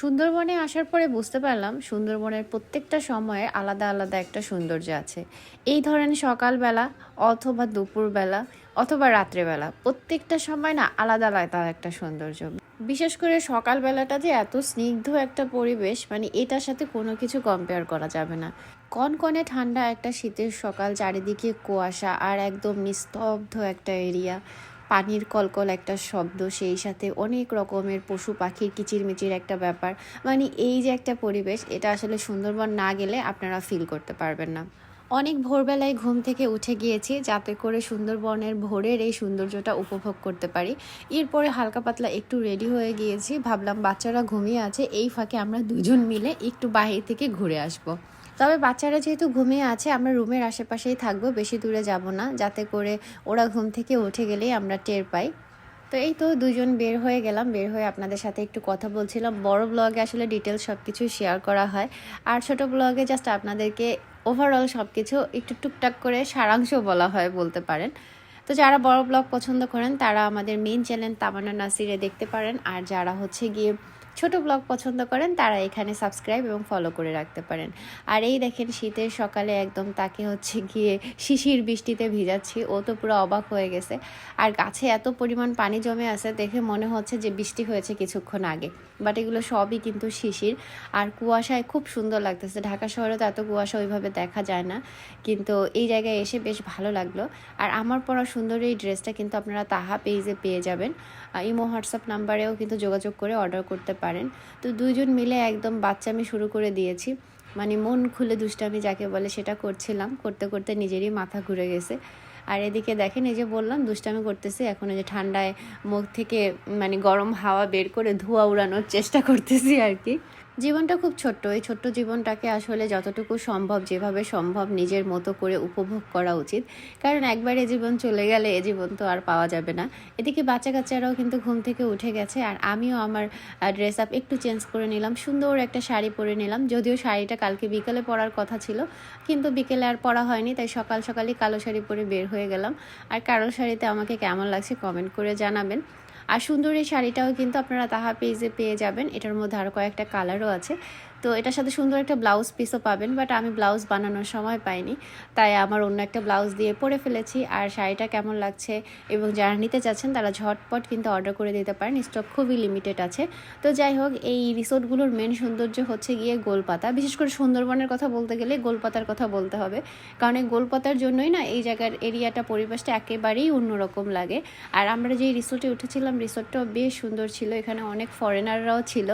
সুন্দরবনে আসার পরে বুঝতে পারলাম সুন্দরবনের প্রত্যেকটা সময়ে আলাদা আলাদা একটা সৌন্দর্য আছে। এই ধরেন সকালবেলা অথবা দুপুরবেলা অথবা রাত্রেবেলা প্রত্যেকটা সময় না আলাদা আলাদা একটা সৌন্দর্য। বিশেষ করে সকালবেলাটা যে এত স্নিগ্ধ একটা পরিবেশ মানে এটার সাথে কোনো কিছু কম্পেয়ার করা যাবে না। কনকনে ঠান্ডা একটা শীতের সকাল, চারিদিকে কুয়াশা আর একদম নিস্তব্ধ একটা এরিয়া পানির কলকল একটা শব্দ, সেই সাথে অনেক রকমের পশু পাখির কিচিরমিচির একটা ব্যাপার। মানে এই যে একটা পরিবেশ, এটা আসলে সুন্দরবন না গেলে আপনারা ফিল করতে পারবেন না। অনেক ভোরবেলায় ঘুম থেকে উঠে গিয়েছি যাতে করে সুন্দরবনের ভোরের এই সৌন্দর্যটা উপভোগ করতে পারি। এরপরে হালকা পাতলা একটু রেডি হয়ে গিয়েছি, ভাবলাম বাচ্চারা ঘুমিয়ে আছে, এই ফাঁকে আমরা দুজন মিলে একটু বাহির থেকে ঘুরে আসব। তবে বাচ্চারা যেহেতু ঘুমিয়ে আছে, আমরা রুমের আশেপাশেই থাকব, বেশি দূরে যাব না। যাতে করে ওরা ঘুম থেকে উঠে গেলেই আমরা টের পাই। তো এই তো দুজন বের হয়ে গেলাম। বের হয়ে আপনাদের সাথে একটু কথা বলছিলাম। বড় ব্লগে আসলে ডিটেলস সব কিছু শেয়ার করা হয়। আর ছোট ব্লগে জাস্ট আপনাদেরকে ওভারঅল সব কিছু একটু টুকটাক করে সারাংশ বলা হয় বলতে পারেন। তো যারা বড় ব্লগ পছন্দ করেন, তারা আমাদের মেইন চ্যানেল তামান্না নাসিরে দেখতে পারেন। আর যারা হচ্ছে গিয়ে ছোট ব্লগ পছন্দ করেন, তারা এখানে সাবস্ক্রাইব এবং ফলো করে রাখতে পারেন। আর এই দেখেন, শীতের সকালে একদম তাকে হচ্ছে গিয়ে শিশির বৃষ্টিতে ভিজাচ্ছি, ও তো পুরো অবাক হয়ে গেছে। আর গাছে এত পরিমাণ পানি জমে আছে, দেখে মনে হচ্ছে যে বৃষ্টি হয়েছে কিছুক্ষণ আগে। বাট এগুলো সবই কিন্তু শিশির। আর কুয়াশায় খুব সুন্দর লাগতেছে। ঢাকা শহরে তো এত কুয়াশা ওইভাবে দেখা যায় না। কিন্তু এই জায়গায় এসে বেশ ভালো লাগল। আর আমার পরা সুন্দর এই ড্রেসটা কিন্তু আপনারা তাহা পেজে পেয়ে যাবেন। ইমো, হোয়াটসঅ্যাপ নাম্বারেও কিন্তু যোগাযোগ করে অর্ডার করতে পারেন। তো দুইজন মিলে একদম বাচ্চা আমি শুরু করে দিয়েছি। মানে মন খুলে দুষ্টামি যাকে বলে সেটা করছিলাম। করতে করতে নিজেরই মাথা ঘুরে গেছে। আর এদিকে দেখেন, এই যে বললাম, দুষ্টামি করতেছি। এখন এই যে ঠান্ডায় মুখ থেকে মানে গরম হাওয়া বের করে ধোঁয়া উড়ানোর চেষ্টা করতেছি আর কি। জীবনটা খুব ছোট্ট। এই ছোট্ট জীবনটাকে আসলে যতটুকু সম্ভব যেভাবে সম্ভব নিজের মতো করে উপভোগ করা উচিত। কারণ একবার এ জীবন চলে গেলে এ জীবন তো আর পাওয়া যাবে না। এদিকে বাচ্চা কাচ্চারাও কিন্তু ঘুম থেকে উঠে গেছে আর আমিও আমার ড্রেস আপ একটু চেঞ্জ করে নিলাম, সুন্দর একটা শাড়ি পরে নিলাম। যদিও শাড়িটা কালকে বিকেলে পরার কথা ছিল, কিন্তু বিকেলে আর পরা হয়নি, তাই সকাল সকালই কালো শাড়ি পরে বের হয়ে গেলাম। আর কালো শাড়িতে আমাকে কেমন লাগছে কমেন্ট করে জানাবেন। আর সুন্দর এই শাড়িটাও কিন্তু আপনারা তাহা পেজে পেয়ে যাবেন। এটার মধ্যে আরও কয়েকটা কালারও আছে। তো এটার সাথে সুন্দর একটা ব্লাউজ পিসও পাবেন বাট আমি ব্লাউজ বানানোর সময় পাইনি। তাই আমার অন্য একটা ব্লাউজ দিয়ে পরে ফেলেছি, আর শাড়িটা কেমন লাগছে এবং যারা নিতে চাচ্ছেন তারা ঝটপট কিন্তু অর্ডার করে দিতে পারেন স্টক খুবই লিমিটেড আছে। তো যাই হোক, এই রিসোর্টগুলোর মেন সৌন্দর্য হচ্ছে গিয়ে গোলপাতা, বিশেষ করে সুন্দরবনের কথা বলতে গেলে গোলপাতার কথা বলতে হবে। কারণ এই গোলপাতার জন্যই না এই জায়গার এরিয়াটা, পরিবেশটা একেবারেই অন্যরকম লাগে। আর আমরা যেই রিসোর্টে উঠেছিলাম রিসোর্টটাও বেশ সুন্দর ছিল, এখানে অনেক ফরেনাররাও ছিল।